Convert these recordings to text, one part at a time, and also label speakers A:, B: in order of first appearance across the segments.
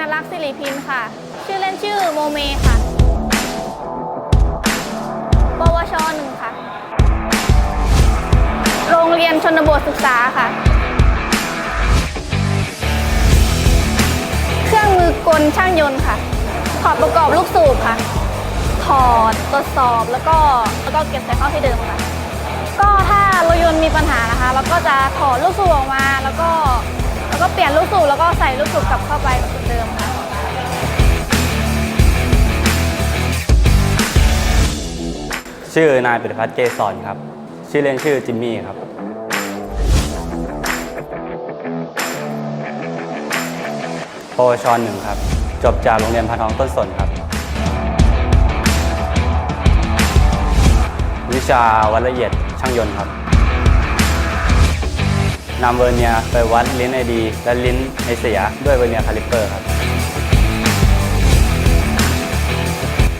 A: นรักษ์สิริพินค่ะ ชื่อเล่นชื่อโมเมค่ะ ปวชหนึ่งค่ะ โรงเรียนชนบทศึกษาค่ะ เครื่องมือกลช่างยนต์ค่ะถอดประกอบลูกสูบค่ะ ถอดตรวจสอบแล้วก็แล้วก็เก็บใส่เข้าที่เดิมค่ะ ก็ถ้ารถยนต์มีปัญหานะคะ เราก็จะถอดลูกสูบออกมาแล้วก็ แล้วก็เปลี่ยนลูกสูบแล้วก็ใส่ลูกสูบกลับเข้าไปเหมือนเดิมค่ะ
B: ชื่อนายปิรพัฒน์เกษรครับ ชื่อเล่นชื่อจิมมี่ครับ ปวชหนึ่งครับ จบจากโรงเรียนพันทองต้นสนครับ วิชาวัละเอียดช่างยนต์ครับ นำเวอร์เนียไปวัดลิ้นไอดี และลิ้นไอเสียด้วยเวอร์เนียคาลิปเปอร์ครับ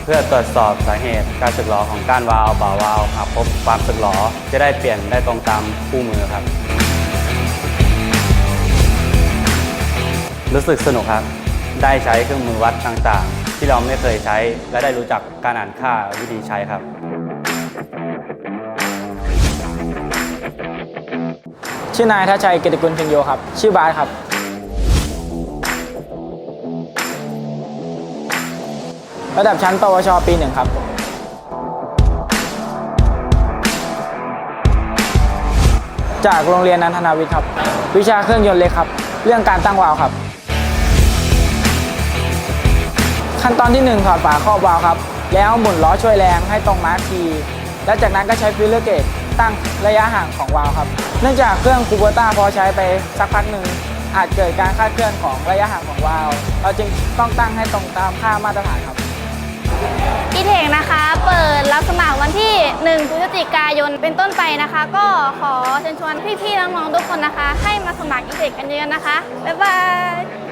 B: เพื่อตรวจสอบสาเหตุการสึกหรอของก้านวาล์วบ่าวาล์วหากพบความสึกหรอจะได้เปลี่ยนได้ตรงตามคู่มือครับ รู้สึกสนุกครับ ได้ใช้เครื่องมือวัดต่างๆ ที่เราไม่เคยใช้และได้รู้จักการอ่านค่าวิธีใช้ครับ
C: ชื่อนายทัชัยเกยรติกุลพ็งโยครับ ชื่อบาสครับ ระดับชั้นปวชปีหนึ่งครับ จากโรงเรียนนันทนาวิทย์ครับ วิชาเครื่องยนต์เล็กครับ เรื่องการตั้งวาล์วครับ ขั้นตอนที่ 1 ถอดฝาครอบวาล์วครับ แล้วหมุนล้อช่วยแรงให้ตรงมาร์คที และจากนั้นก็ใช้ฟิลเลอร์เกจ ตั้งระยะห่างของวาล์วครับ เนื่องจากเครื่องคูโบต้าพอใช้ไปสักพักหนึ่งอาจเกิดการคลาดเคลื่อนของระยะห่างของวาล์วเราจึงต้องตั้งให้ตรงตามค่ามาตรฐานครับ
A: อีเทคนะคะเปิดรับสมัครวันที่ 1 พฤศจิกายนเป็นต้นไปนะคะ ก็ขอเชิญชวนพี่ๆน้องๆทุกคนนะคะ ให้มาสมัครอีเทคกันเยอะนะคะ บ๊ายบาย